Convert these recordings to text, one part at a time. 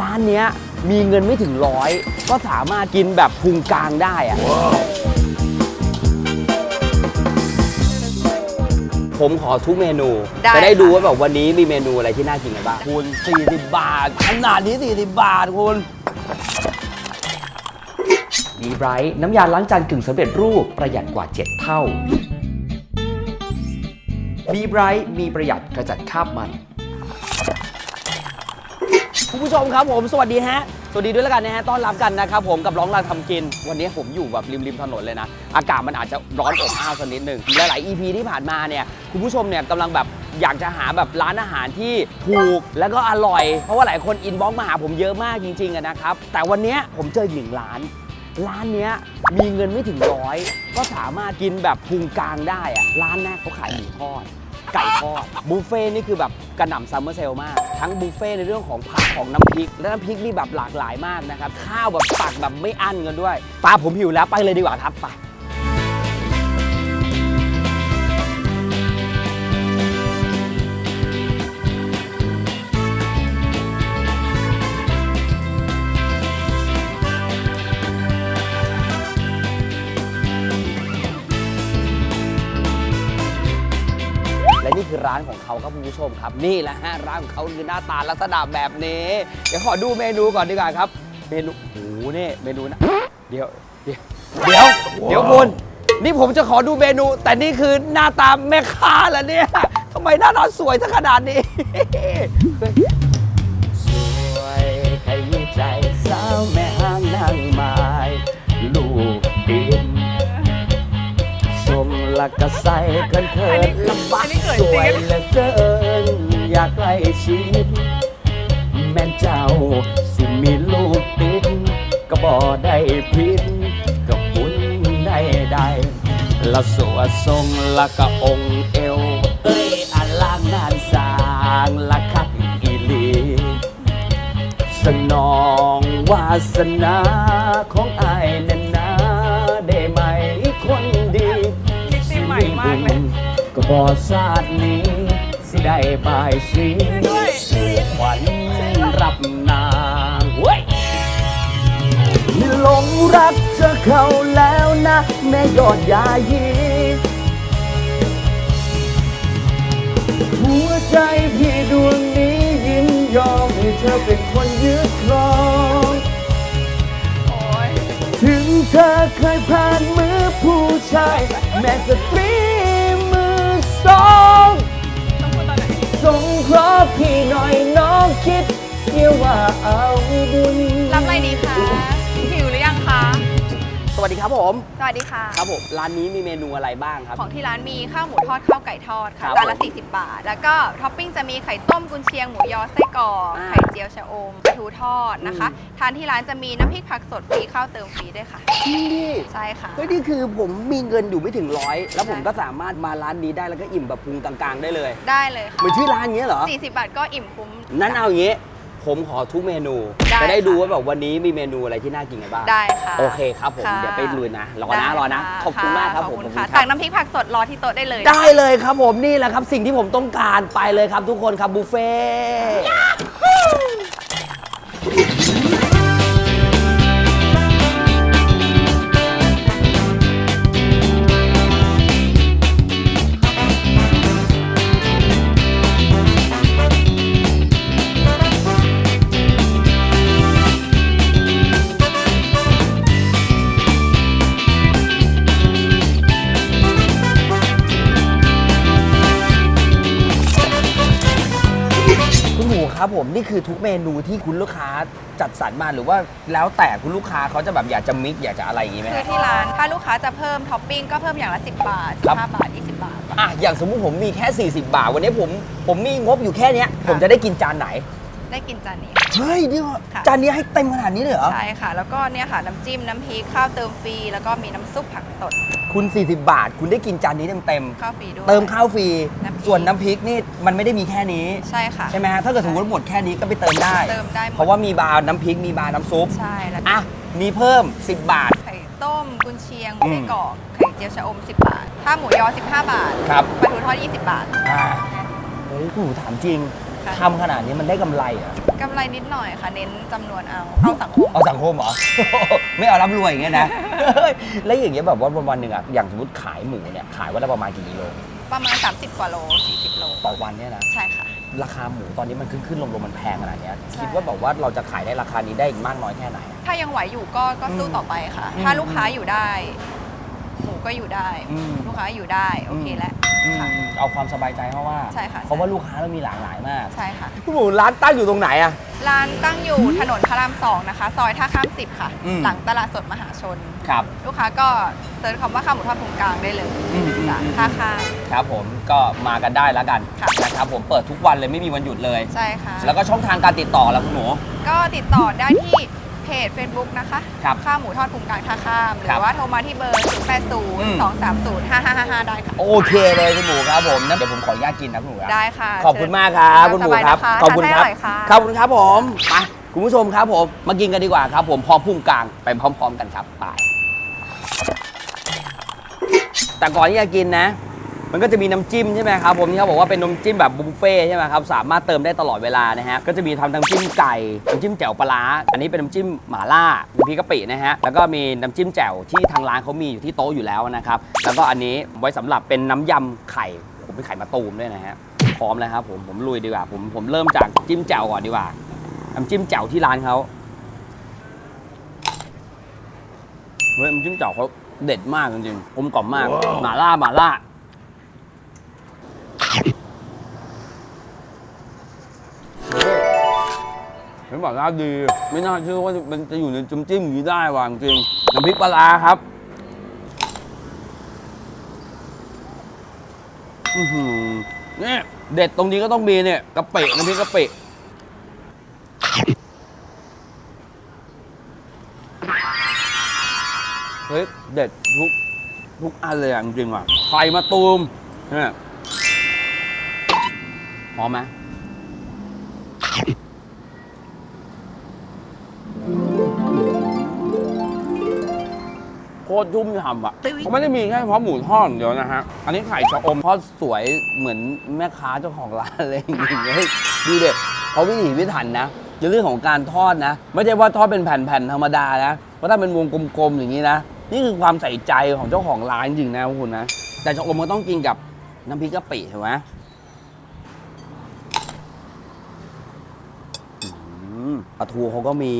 ร้านเนี้ยมีเงินไม่ถึงร้อยก็สามารถกินแบบพุงกลางได้อะผมขอทุกเมนู ได้จะได้ดูค่ะ ว่าแบบวันนี้มีเมนูอะไรที่น่ากินกันบ้างคุณ40 บาทขนาดนี้ 40 บาทคุณมีไบรท์น้ำยาล้างจานกึ่งสำเร็จรูปประหยัดกว่า 7 เท่ามีไบรท์มีประหยัดกระจัดคราบมัน คุณผู้ชมครับผมสวัสดีฮะสวัสดีด้วยแล้วกันนะฮะต้อนรับกันนะครับผมกับร้องรางทำกิน วันนี้ผมอยู่แบบริมริมถนนเลยนะ อากาศมันอาจจะร้อนอบอ้าวสักนิดหนึ่งหลายๆ EP ที่ผ่านมาเนี่ยคุณผู้ชมเนี่ยกำลังแบบอยากจะหาแบบร้านอาหารที่ถูกแล้วก็อร่อย เพราะว่าหลายคนอินบ็อกมาหาผมเยอะมากจริงๆอะนะครับแต่วันเนี้ยผมเจออีกหนึ่งร้าน ร้านเนี้ยมีเงินไม่ถึงร้อยก็สามารถกินแบบพุงกลางได้อะร้านแรกเขาขายหมูทอด ไก่ทอดบุฟเฟ่ต์นี่คือแบบกระหน่ำซัมเมอร์เซลมาก ทั้งบุฟเฟ่ต์ในเรื่องของผักของน้ำพริก และน้ำพริกนี่แบบหลากหลายมากนะครับ ข้าวแบบตักแบบไม่อั้นกันด้วยปลาผมหิวแล้วไปเลยดีกว่าครับไป คือร้านของเขาครับคุณผู้ชมครับ นี่แหละฮะร้านของเขาคือหน้าตาลักษณะแบบนี้ เดี๋ยวขอดูเมนูก่อนดีกว่าครับ เมนูโอ้โหนี่เมนูนะเดี๋ยวเดี๋ยวเดี๋ยวเดี๋ยวคุณนี่ผมจะขอดูเมนู แต่นี่คือหน้าตาแม่ค้าเหรอเนี่ยทำไมหน้าตาสวยซะขนาดนี้ กกะใส่เกินเคินลำบากสวยเหลือเกิน อยากใกล้ชิดแม่นเจ้าสิมีลูกติดก็บ่ได้พิษก็บุญได้ได้ละสวดทรงละก็องเอวเอ้ยอลังงานสร้างละคักอีลี สนองวาสนาของอาย บอชาตินี้ สิได้บายสีด้วยเสือขวัญรับนางเว้ยหลงรักเธอเขาแล้วนะแม่ยอดยายีหัวใจพี่ดวงนี้ยินยอมให้เธอเป็นคนยึดครองโอ้ยถึงเธอเคยผ่านมือผู้ชาย แม้สตรีมือ สองสองพูดตอนไหนสงเคราะห์พี่หน่อยน้องคิดเสียว่าเอาบุญ รับอะไรดีคะ ดีครับผม สวัสดีค่ะ ครับผมร้านนี้มีเมนูอะไรบ้างครับ ของที่ร้านมีข้าวหมูทอดข้าวไก่ทอดครัค่ะบจานละ40 บาท แล้วก็ท็อปปิ้งจะมีไข่ต้มกุนเชียงหมูยอไส้กรอกอ่าไข่เจียวชะอมปลาทูทอดนะคะ ทานที่ร้านจะมีน้ำพริกผักสดฟรีข้าวเติมฟรีด้วยค่ะจริงดิใช่ค่ะเฮ้ยนี่คือผมมีเงินอยู่ไม่ถึงร้อยแล้วผมใช่ก็สามารถมาร้านนี้ได้แล้วก็อิ่มแบบพุงกลางๆ ได้เลย ได้เลยเหมือนชื่อร้านอย่างเงี้ยเหรอค่ะ40 บาทก็อิ่มคุ้มนั้นเอาอย่างงี้ ผมขอทุกเมนู ได้จะได้ดูค่ะว่าแบบวันนี้มีเมนูอะไรที่น่ากินกันบ้างได้ค่ะโอเคครับผม ค่ะ เดี๋ยวไปลุยนะ รอนะได้รอนะะขอบคุณมากครับขผอบมคุณขอบค่ะณรัตับกน้ำพริกผักสดรอที่โต๊ะได้เลย ได้เลยครับผมนี่แหละครับ สิ่งที่ผมต้องการไปเลยครับทุกคนครับบุฟเฟ่ คุณหมูครับผมนี่คือทุกเมนูที่คุณลูกค้าจัดสรรมาหรือว่าแล้วแต่คุณลูกค้าเขาจะแบบอยากจะมิกซ์อยากจะอะไรอย่างงี้ไหมคือฮะ ที่ร้านถ้าลูกค้าจะเพิ่มท็อปปิ้งก็เพิ่มอย่างละ 10 บาทครับ 15บาท 20 บาท อะอย่างสมมุติผมมีแค่ 40 บาท วันนี้ผมผมมีงบอยู่แค่เนี้ยค่ะผมจะได้กินจานไหน ได้กินจานนี้ เฮ้ยนี่ค่ะ จานนี้ให้เต็มขนาดนี้เลยเหรอ ใช่ค่ะ แล้วก็เนี่ยค่ะน้ำจิ้มน้ำพริกข้าวเติมฟรีแล้วก็มีน้ำซุปผักสดคุณ 40 บาท คุณได้กินจานนี้เต็มข้าวฟรีด้วยๆเติมข้าวฟรี น้ำพริก ส่วนน้ำพริกนี่มันไม่ได้มีแค่นี้ ใช่ค่ะ ใช่ไหมฮะ ถ้าเกิดสมมติหมดแค่นี้ก็ไปเติมได้ เติมได้หมด เพราะว่ามีบาร์น้ำพริกมีบาร์น้ำซุป ใช่แล้วอะ มีเพิ่ม 10 บาท ไข่ต้มกุนเชียงอืม ไส้กรอกไข่เจียวชะอม 10 บาท ถ้าหมูยอ 15 บาทครับปลาทูทอด 20 บาท อ่าเฮ้ยคุณหนูถามจริง ค่ะทำขนาดนี้มันได้กำไรเหรอะกำไรนิดหน่อยค่ะ เน้นจำนวนเอาเอาสังคม เอาสังคมเหรอ ไม่เอาร่ำรวยอย่างเงี้ยนะ แล้วอย่างเงี้ยแบบว่าวันๆหนึ่งอะอย่างสมมติขายหมูเนี่ยขายวันละประมาณกี่กิโลประมาณ 30 กว่าโล 40 โล ต่อวันเนี่ยนะ ใช่ค่ะ ราคาหมูตอนนี้มันขึ้นขึ้นลงลงมันแพงขนาดเนี้ยใช่ คิดว่าแบบว่าเราจะขายได้ราคานี้ได้อีกมากน้อยแค่ไหนอะถ้ายังไหวอยู่ก็ก็สู้อืมต่อไปค่ะ อืมถ้าลูกค้าอยู่ได้ หมูก็อยู่ได้ อืมลูกค้าอยู่ได้ โอเคแล้ว อืมค่ะ เอาความสบายใจเพราะว่าใช่ค่ะ เพราะว่าลูกค้าเรามีหลากหลายมากใช่ค่ะ พี่หมูร้านตั้งอยู่ตรงไหนอะร้านตั้งอยู่ถนนพระรามสองนะคะ ซอยท่าข้ามสิบค่ะ อืม หลังตลาดสดมหาชน ครับ ลูกค้าก็เซิร์ชคำว่าข้าวหมูทอดพุงกลางได้เลยอืมจ้ะอืม ท่าข้าม ครับผมก็มากันได้แล้วกันค่ะ นะครับผมเปิดทุกวันเลยไม่มีวันหยุดเลย ใช่ค่ะ แล้วก็ช่องทางการติดต่อแล้วคุณหมู ก็ติดต่อได้ที่ เพจ Facebook นะคะครับข้าวหมูทอดพุงกลางท่าข้าม หรืครัอบว่าโทรมาที่เบอร์0 8อืม0 2 3 0 5 5 5 5 ได้ค่ะ โอเคเลยคุณหมูครับผมนั้นเดี๋ยวผมขออนุญาตกินนะคุณหมูครับ ได้ค่ะขอบคุณมากครับคุณหมูครับสายนะะขอบคุณครับทานให้ร่ยค่ะขอบคุณครับผมมาคุณผู้ชมครับผม มากินกันดีกว่าครับ ผมพร้อมพุ่งกลางไปพร้อม ๆ กันครับไปแต่ก่อนที่จะกินนะ มันก็จะมีน้ำจิ้มใช่ไหมครับผมที่เขาบอกว่าเป็นน้ำจิ้มแบบบุฟเฟ่ต์ใช่ไหมครับสามารถเติมได้ตลอดเวลานะฮะก็จะมีทำน้ำจิ้มไก่น้ำจิ้มแจ่วปลาร้าอันนี้เป็นน้ำจิ้มหม่าล่ามีพริกกะปินะฮะแล้วก็มีน้ำจิ้มแจ่วที่ทางร้านเขามีอยู่ที่โต๊ะอยู่แล้วนะครับแล้วก็อันนี้ไว้สำหรับเป็นน้ำยำไข่ผมเป็นไข่มะตูมด้วยนะฮะพร้อมแล้วครับผมผมลุยดีกว่าผมผมเริ่มจากจิ้มแจ่วก่อนดีกว่าน้ำจิ้มแจ่วที่ร้านเขาเฮ้ยน้ำจิ้มแจ่วเขาเด็ดมากจริงๆกลมกล่อมมากหม่าล่าหม่าล่า เห็นบอกว่าดีไม่น่าเชื่อว่ามันจะอยู่ในจุ้มจิ้มอย่างนี้ได้ว่ะจริงน้ำพริกปลาร้าครับอือหือเนี่ยเด็ดตรงนี้ก็ต้องมีเนี่ยกะปิน้ำพริกกะปิเฮ้ยเด็ดทุกทุกอันเลยจริงว่ะไข่มาตูมเนี่ยพร้อมไหม ตรชุ่มฉ่ำอะเขาไม่ได้มีแค่เฉพาะหมูทอดอย่างเดียวนะฮะ อันนี้ไข่ชะอมทอดสวยเหมือนแม่ค้าเจ้าของร้านเลยจริงๆเฮ้ยดูเด็ดเขาวิถีพิถันนะในเรื่องของการทอดนะ ไม่ใช่ว่าทอดเป็นแผ่นๆธรรมดานะเพราะถ้าเป็นวงกลมๆอย่างนี้นะ นี่คือความใส่ใจของเจ้าของร้านจริงๆนะคุณนะ แต่ชะอมมันต้องกินกับน้ำพริกกะปิใช่ไหมอืมปลาทูเขาก็มี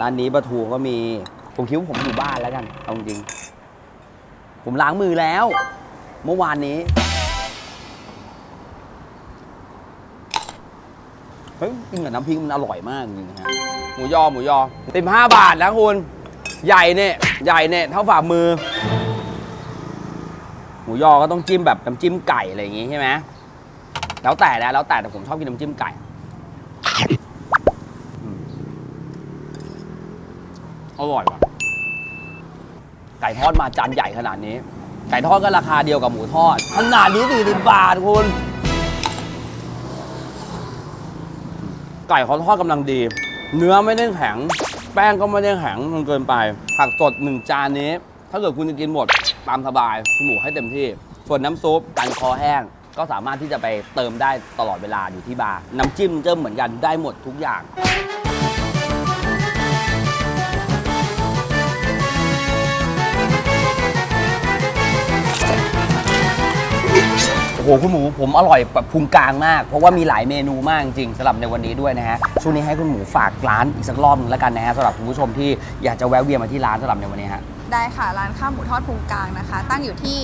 ร้านนี้ปลาทูก็มี ผมคิดว่าผมอยู่บ้านแล้วกันเอาจริงผมล้างมือแล้ว เมื่อวานนี้เฮ้ยกินกับน้ำพริกมันอร่อยมากจริงๆนะฮะหมูยอหมูยอติมห้าบาทนะคุณ ใหญ่เนี่ยใหญ่เนี่ยเท่าฝ่ามือ หมูยอก็ต้องจิ้มแบบน้ำจิ้มไก่อะไรอย่างงี้ใช่ไหมแล้วแต่นะแล้วแต่แต่ผมชอบกินน้ำจิ้มไก่อร่อยว่ะ ไก่ทอดมาจานใหญ่ขนาดนี้ ไก่ทอดก็ราคาเดียวกับหมูทอด ขนาดนี้40บบาทคุณ ไก่เขาทอดกำลังดี เนื้อไม่ได้แข็ง แป้งก็ไม่ได้แข็งจนเกินไป ผักสดหนึ่งจานนี้ ถ้าเกิดคุณจะกินหมดตามสบายคุณหมูให้เต็มที่ ส่วนน้ำซุปการคอแห้งก็สามารถที่จะไปเติมได้ตลอดเวลาอยู่ที่บาร์น้ำจิ้มเจิ้มเหมือนกันได้หมดทุกอย่าง โอ้โหคุณหมูผมอร่อยแบบพุงกลางมาก เพราะว่ามีหลายเมนูมากจริงๆสำหรับในวันนี้ด้วยนะฮะช่วงนี้ให้คุณหมูฝากร้านอีกสักรอบหนึงแล้วกันนะฮะสำหรับคุณผู้ชมที่อยากจะแวะเวียนมาที่ร้านสำหรับในวันนี้ฮะ ได้ค่ะร้านข้าวหมูทอดพุงกลางนะคะ ตั้งอยู่ที่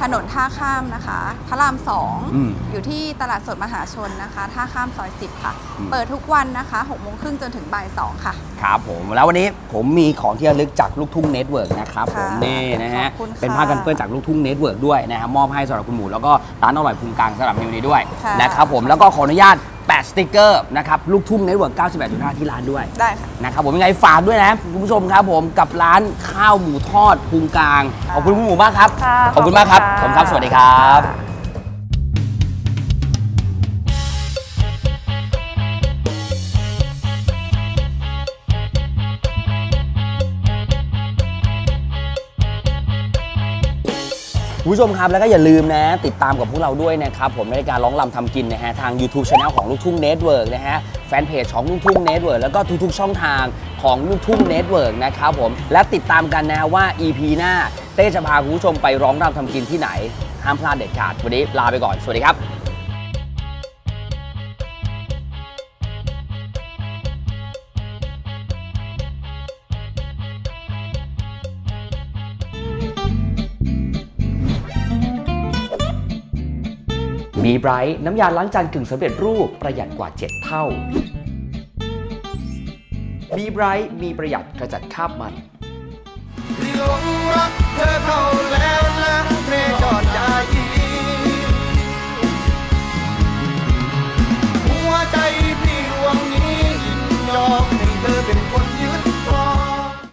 ถนนท่าข้ามนะคะ พระรามสองอืมอยู่ที่ตลาดสดมหาชนนะคะ ท่าข้ามซอย 10 ค่ะ อืม เปิดทุกวันนะคะ6โมงครึ่งจนถึงบ่าย2ค่ะ ครับผมแล้ววันนี้ผมมีของที่ระลึกจากลูกทุ่งเน็ตเวิร์กนะครับผมค่ะนี่นะฮะ ขอบคุณค่ะเป็นผ้ากันเปื้อนจากลูกทุ่งเน็ตเวิร์กด้วยนะฮะมอบให้สำหรับคุณหมูแล้วก็ร้านอร่อยพุงกลางสำหรับในวันนี้ด้วยค่ะ นะครับผมแล้วก็ขออนุญาตแปะสติกเกอร์นะครับลูกทุ่งเน็ตเวิร์ก98.5ที่ร้านด้วย ได้ค่ะ นะครับผมยังไงฝากด้วยนะคุณผู้ชมครับผมกับร้านข้าวหมูทอดพุงกลาง ขอบคุณคุณหมูมากครับ ค่ะขอบคุณมากครับ ขขออบบคุคุณณค่ะครับ สวัสดีครับ คุณผู้ชมครับแล้วก็อย่าลืมนะ ติดตามกับพวกเราด้วยนะครับ ผมในรายการร้องลำทำกินนะฮะ ทาง YouTube Channel ของลูกทุ่งเน็ตเวิร์กนะฮะ แฟนเพจของลูกทุ่งเน็ตเวิร์กแล้วก็ทุกๆช่องทางของลูกทุ่งเน็ตเวิร์กนะครับผมและติดตามกันนะว่า EP หน้าเต้จะพาคุณผู้ชมไปร้องรำทำกินที่ไหนห้ามพลาดเด็ดขาดวันนี้ลาไปก่อนสวัสดีครับ b r i g h t น้ำยาล้างจานกึ่งสำเร็จรูปประหยัดกว่า 7 เท่ามีไบรท์มีประหยัดกระจัดคราบมันหัวใจพี่ดวงนี้ยินยอมให้เธอเป็นคน